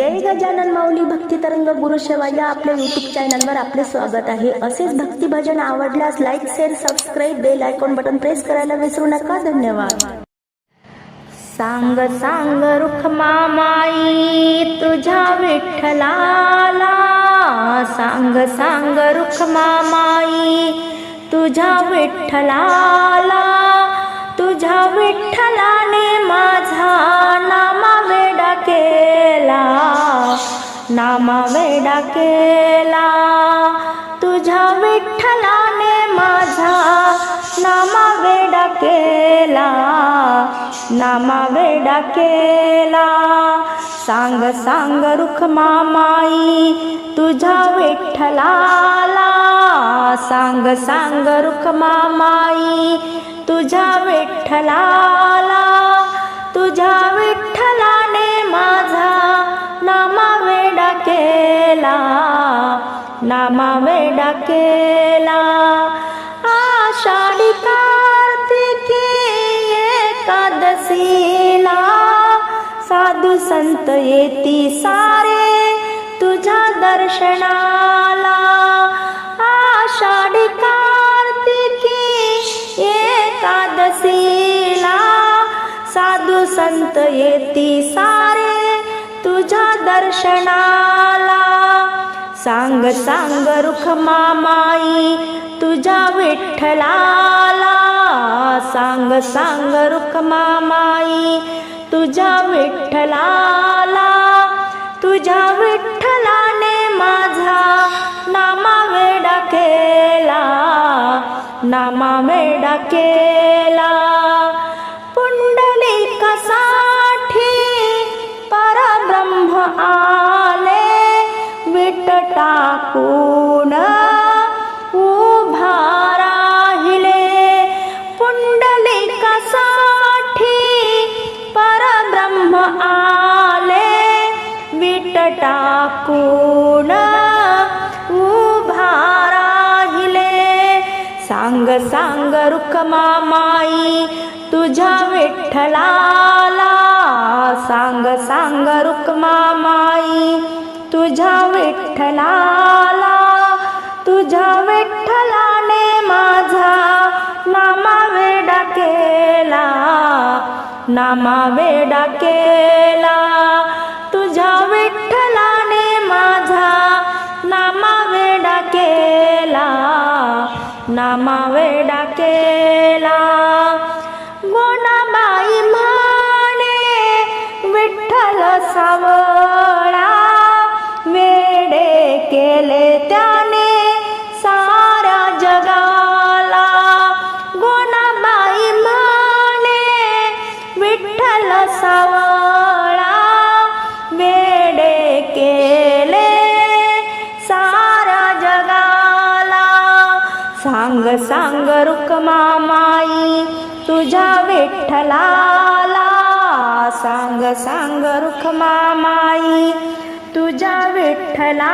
जय गजानन माऊली भक्ती तरंग गुरुसेवा या आपल्या युट्यूब चॅनलवर आपले स्वागत आहे. असेच भक्ती भजन आवडल्यास like share subscribe bell icon button press करायला विसरू नका. धन्यवाद. सांग सांग रुखमामाई तुझ्या विठ्ठलाला. सांग सांग रुखमामाई तुझ्या विठ्ठलाला. तुझ्या विठ्ठलाने माझा नामा वेडा केला तुझ्या विठ्ठलाने माझा नामा वेडा केला नामा वेडा केला सांग सांग रुखमामाई तुझ्या विठ्ठलाला. सांग सांग रुखमामाई तुझ्या विठ्ठलाला. तुझ्या विठ्ठला केला नामावे डाकेला. आषाढी कार्तिकी एकादशीला साधू संत येती सारे तुझ्या दर्शनाला. आषाढी कार्तिकी एकादशीला साधू संत येती सारे तुझ्या दर्शनाला. सांग सांग रुखमामाई तुझ्या विठ्ठलाला. सांग सांग रुखमामाई तुझ्या विठ्ठलाला. तुझ्या विठ्ठलाने माझा नामा वेडा केला नामा वेडा केला. टाकून उभा राहिले. पुंडलिकासाठी परब्रह्म आले. विट टाकून उभा राहिले. सांग सांग रुखमामाई तुझ्या विठ्ठलाला. सांग सांग रुक्मामाई तुझ्या विठ्ठलाला तुझ्या विठ्ठलाने माझा नामा वेडा केला नामा वेडा केला तुझ्या विठ्ठलाने माझा नामा वेडा केला नामा वेडा केला गोनाबाई केले त्याने साऱ्या जगाला गोनाबाई म्हणे विठ्ठल सावळा वेडे केले. साऱ्या जगाला सांग सांग रुक्मामाई तुझ्या विठ्ठलाला. सांग सांग रुक्मामाई तुझ्या विठ्ठला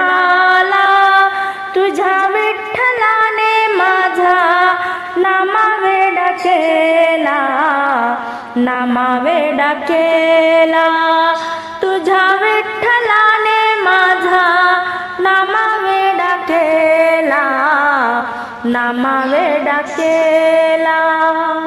तुझ्या विठ्ठलाने माझा नामावेडा केला. नामावेडा केला. तुझ्या विठ्ठलाने माझा नामावेडा केला. नामा वेडा केला.